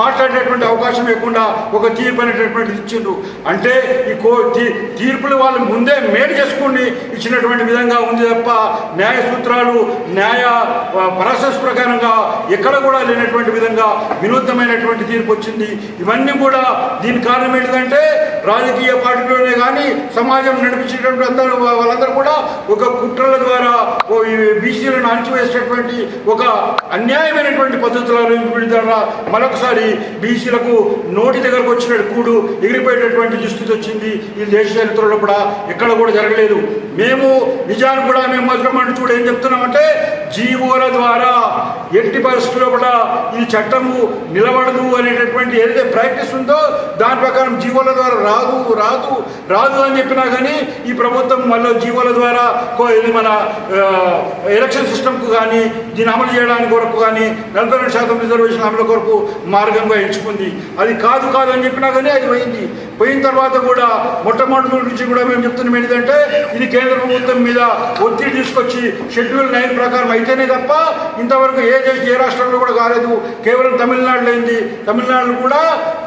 మాట్లాడేటువంటి అవకాశం లేకుండా ఒక తీర్పు అనేటటువంటిది ఇచ్చిండ్రు. అంటే ఈ కో తీర్పులు వాళ్ళు ముందే మేలు చేసుకుని ఇచ్చినటువంటి విధంగా ఉంది తప్ప న్యాయ సూత్రాలు న్యాయ ప్రాసెస్ ప్రకారంగా ఎక్కడ కూడా లేనటువంటి విధంగా వినూత్నమైనటువంటి తీర్పు వచ్చింది. ఇవన్నీ కూడా దీని కారణం ఏంటంటే రాజకీయ పార్టీలోనే కానీ సమాజం నడిపించేటువంటి అందరూ వాళ్ళందరూ కూడా ఒక కుట్రల ద్వారా ఓ బీసీలను అణచివేసేటువంటి ఒక అన్యాయమైనటువంటి పద్ధతులను ద్వారా మరొకసారి బీసీలకు నోటి దగ్గరకు వచ్చిన కూడు ఎగిరిపోయేటటువంటి దుస్థితి వచ్చింది. ఈ దేశ చరిత్రలో కూడా ఎక్కడ కూడా జరగలేదు. మేము నిజాన్ని కూడా మేము మొదలమంటూ చూడు ఏం చెప్తున్నామంటే జీవోల ద్వారా ఎట్టి పరిస్థితుల్లో కూడా ఈ చట్టము నిలబడదు అనేటటువంటి ఏదైతే ప్రాక్టీస్ ఉందో దాని ప్రకారం జీవోల ద్వారా రాదు రాదు రాదు అని చెప్పినా కానీ ఈ ప్రభుత్వం మళ్ళీ జీవోల ద్వారా కో- ఇది మన ఎలక్షన్ సిస్టమ్కు కానీ దీన్ని అమలు చేయడానికి కొరకు కానీ నలభై రెండు శాతం రిజర్వేషన్ అమలు కొరకు మార్గంగా ఎంచుకుంది. అది కాదు కాదు అని చెప్పినా కానీ అది పోయింది. పోయిన తర్వాత కూడా మొట్టమొదటి నుంచి కూడా మేము చెప్తున్నాం ఏంటంటే ఇది కేంద్ర ప్రభుత్వం మీద ఒత్తిడి తీసుకొచ్చి షెడ్యూల్ నైన్ ప్రకారం అయితేనే తప్ప ఇంతవరకు ఏ ఏ రాష్ట్రంలో కూడా కాలేదు. కేవలం తమిళనాడులో అయింది. తమిళనాడులో కూడా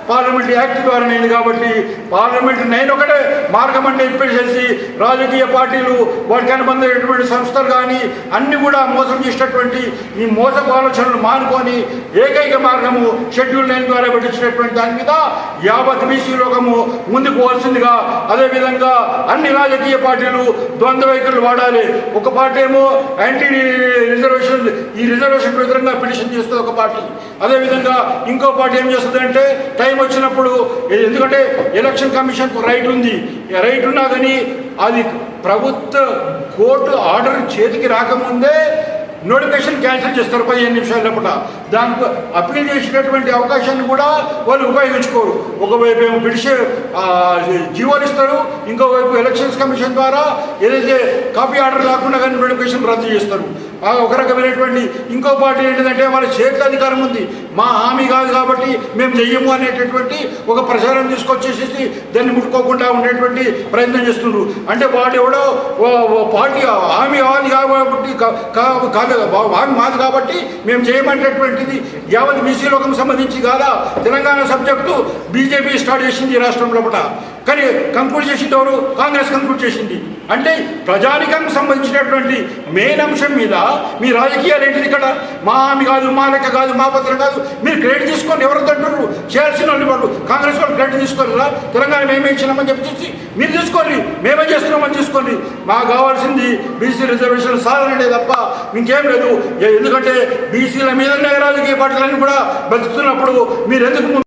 పార్లమెంట్ యాక్ట్ ద్వారా నేను కాబట్టి పార్లమెంట్ నైన్ ఒకటే మార్గం అంటే చేసి రాజకీయ పార్టీలు వాటికి అనుబంధమైనటువంటి సంస్థలు కానీ అన్ని కూడా మోసం చేసినటువంటి ఈ మోసపు ఆలోచనలు మానుకొని ఏకైక మార్గము షెడ్యూల్ నైన్ ద్వారా పెట్టించినటువంటి దాని మీద యావత్ బీసీ లోకము ముందుకు పోవాల్సిందిగా అదేవిధంగా అన్ని రాజకీయ పార్టీలు ద్వంద్వ వైఖరులు వాడాలి. ఒక పార్టీ ఏమో యాంటీ ఈ రిజర్వేషన్ వ్యతిరేకంగా పిటిషన్ చేస్తుంది ఒక పార్టీ. అదేవిధంగా ఇంకో పార్టీ ఏం చేస్తుంది అంటే టైం వచ్చినప్పుడు ఎందుకంటే ఎలక్షన్ కమిషన్కు రైట్ ఉంది. రైట్ ఉన్నా కానీ అది ప్రభుత్వ కోర్టు ఆర్డర్ చేతికి రాకముందే నోటిఫికేషన్ క్యాన్సిల్ చేస్తారు పదిహేను నిమిషాల లోపల. దానికి అప్పీల్ చేసినటువంటి అవకాశాన్ని కూడా వాళ్ళు ఉపయోగించుకోరు. ఒకవైపు ఏమో పిలిచి జీవోలు ఇస్తారు ఇంకోవైపు ఎలక్షన్స్ కమిషన్ ద్వారా ఏదైతే కాపీ ఆర్డర్ లేకుండా కానీ నోటిఫికేషన్ రద్దు చేస్తారు. ఒక రకమైనటువంటి ఇంకో పార్టీ ఏంటంటే వాళ్ళ చేతిలో అధికారం ఉంది. మా హామీ కాదు కాబట్టి మేము చెయ్యము అనేటటువంటి ఒక ప్రచారం తీసుకొచ్చేసేసి దాన్ని ముట్టుకోకుండా ఉండేటువంటి ప్రయత్నం చేస్తున్నారు అంటే వాడు ఎవడో పార్టీ హామీ కాదు కాబట్టి కాదు హామీ మాది కాబట్టి మేము చేయమనేటటువంటిది యావత్ బీసీ లోకం సంబంధించి కాదా? తెలంగాణ సబ్జెక్టు బీజేపీ స్టార్ట్ చేసింది ఈ రాష్ట్రం కానీ కంక్లూడ్ చేసింది ఎవరు? కాంగ్రెస్ కంక్లూడ్ చేసింది. అంటే ప్రజానికం సంబంధించినటువంటి మెయిన్ అంశం మీద మీ రాజకీయాలు ఏంటిది ఇక్కడ? మా ఆమె కాదు మా లెక్క కాదు మా పత్రం కాదు. మీరు క్రెడిట్ తీసుకొని ఎవరు అంటున్నారు? చేయాల్సిన వాళ్ళు వాళ్ళు. కాంగ్రెస్ వాళ్ళు క్రెడిట్ తీసుకోలేదా? తెలంగాణ మేమే ఇచ్చినామని చెప్పేసి మీరు తీసుకోండి మేమే చేస్తున్నామని తీసుకోండి మాకు కావాల్సింది బీసీ రిజర్వేషన్ సాధనండి తప్ప ఇంకేం లేదు. ఎందుకంటే బీసీల మీదనే రాజకీయ పార్టీలన్నీ కూడా బతుకుతున్నప్పుడు మీరు ఎందుకు